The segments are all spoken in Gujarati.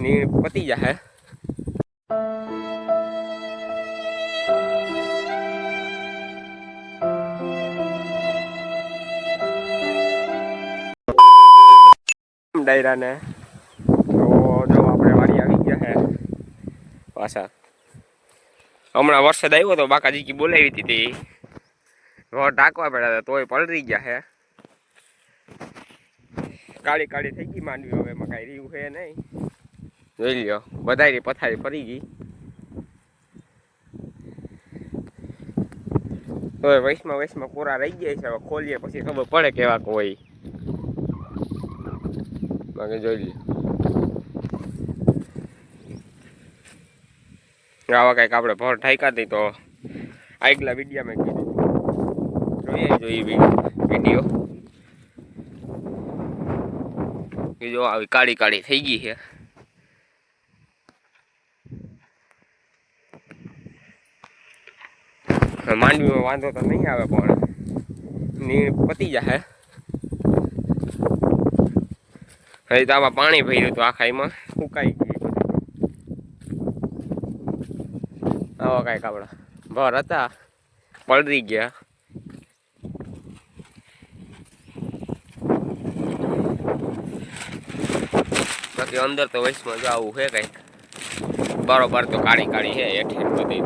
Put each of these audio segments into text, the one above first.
નીણ પતી જાય ડાયરાને તો વાડી આવી ગયા હે પાછા હમણાં વરસાદ આવ્યો તો બાકાજી કી બોલાવી હતી તે ટાંકવા પડ્યા હતા તોય પલરી ગયા હે કાળી કાળી થઈ ગઈ માંડવી હવે એમાં કાંઈ રહ્યું છે નહીં જોઈ લ્યો વધારી પથારી ફરી ગઈ. હવે વૈશમાં વૈશમાં કોરા રહી ગયા છે, હવે ખોલીએ પછી ખબર પડે કેવા કોઈ બાકી જોઈ લ્યો. આવા કંઈક આપણે ભર ઠાઈકા હતી તો આગલા વિડીયોમાં કીધું. જોઈએ જોઈએ વીડિયો. જો આવી કાળી કાળી થઈ ગઈ છે. માંડવીમાં વાંધો તો નહીં આવે પણ નીણ પતી જાય હવે તો આમાં પાણી ભર્યું હતું આખા એમાં. સુકાઈ ગઈ આવા કાંઈક આપણા ભર હતા. પલરી ગયા. બાકી અંદર તો વૈશમાં જવું છે કંઈક. બરોબર તો કાળી કાળી છે હેઠે ને બધી.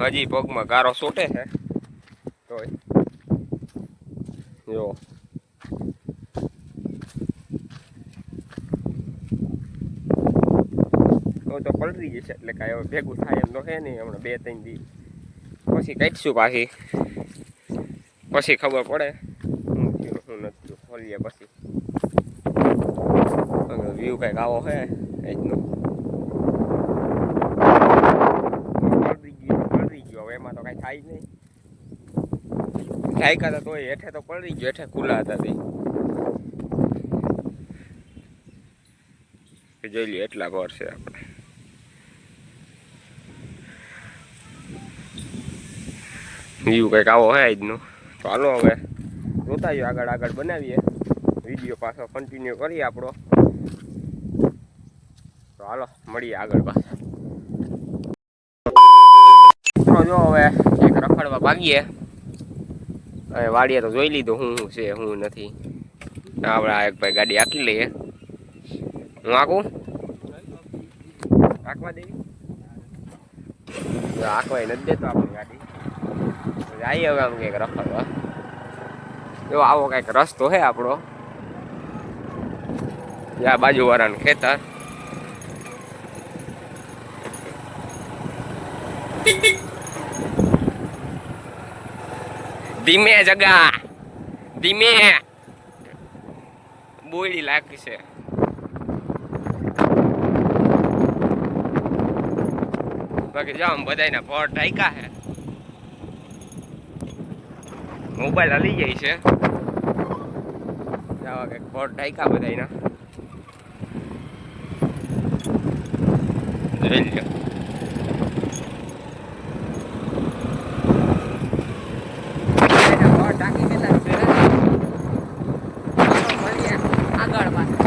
હજી પગમાં ગારો સોટે છે. તો જો. તો પલરી જશે એટલે કાંઈ હવે ભેગું થાય એમ તો છે નહીં હમણાં બે ત્રણ દી. પછી કાઢીશું પાછી. પછી ખબર પડે શું થયું, શું નથી થયું. ખોલીએ પછી. વ્યૂ કંઈક આવો છે એજનો પલરી ગયું તો પલરી ગયું એમાં તો કાંઈ થાય જ નહીં. ઢાયકા હતા તોય હેઠે તો પડી ગયો, હેઠે ખુલ્લા હતા તે. જોઈ લઈએ એટલા ઘર છે આપણે. એવું કંઈક આવો હે આજનો. તો હાલો હવે જોતા આગળ આગળ બનાવીએ. વીડિયો પાછો કન્ટિન્યુ કરીએ આપણો. તો હાલો, મળીએ આગળ પાછા. મિત્રો જો હવે એક રખડવા ભાગીએ હવે વાડીએ તો જોઈ લીધું હું શું છે, હું નથી. આપણે એક ભાઈ ગાડી આંકી લઈએ. હું આંકું આંકવા દેવી? આંકવાય નથી દેતો આપણી ગાડી. જઈએ હવે આમ કંઈક રખડવા. જો આવો કંઈક રસ્તો છે આપણો. આ બાજુવાળાનું ખેતર. ધીમે જગા. ધીમે. બોયડી લાગશે બાકી જાઓ બધાના ફોર ટાઈકા છે મોબાઈલ હલી જાય છે. જાઓ કે ફોર ટાઈકા બધાના જોઈ લ્યો. આગળ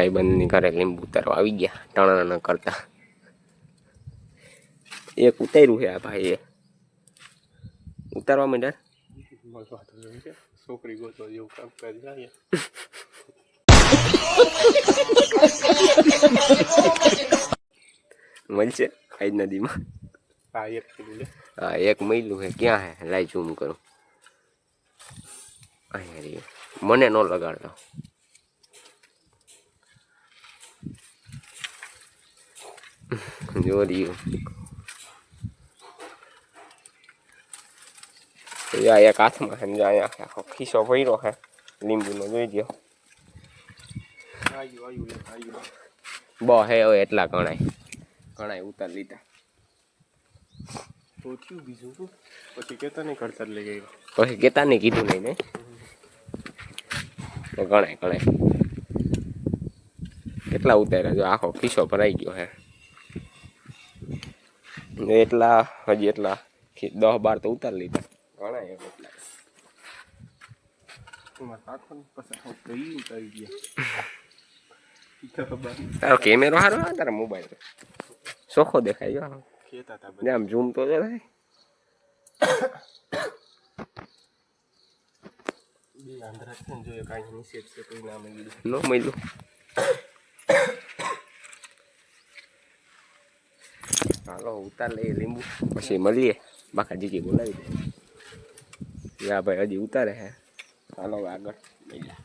ભાઈબંધની ઘરે લીંબુ ઉતારવા આવી ગયા ટણા ન કરતા. એક ઉતાર્યું છે આ ભાઈએ. ઉતારવા માંડ્યા? છોકરી ગોતો એવું કામ કરી જાય મળશે આજ નદીમાં? આ એક હા એક મહિલું છે. ક્યાં હે? લાઈ ઝૂમ કરું. અહીંયા મને ન લગાડતો. જો રહ્યું આ એક હાથમાં છે ને જો અહીંયા આખો ખીસો ભર્યો છે લીંબુનો જોઈ આવ્યું બ હે હવે એટલા ગણાય ગણાય ઉતાર લીધા થયું બીજું પછી કેતા નહીં ખડતર લઈ ગઈ પછી કેતા નહીં કીધું નહીં ને ગણાય ગણાય કેટલા ઉતાર્યા જો આખો ખિસ્સો ભરાઈ ગયો હે એટલા હજી એટલા. દસ બાર તો ઉતાર લીધા. ઘણા એમ એટલા. હું ગયા. તારો કેમેરો સારો આવે તારા મોબાઈલ ચોખ્ખો દેખાય જો બધા. આમ ઝૂમ તો જો થાય બે આંધ્રા જોઈએ કાંઈ નીચે છે કોઈ નામ ન મળ્યું હાલો ઉતાર લઈએ લીંબુ પછી મળીએ બાકા જીકી બોલાવી દે યા ભાઈ હજી ઉતારે હે હાલો આગળ મળીએ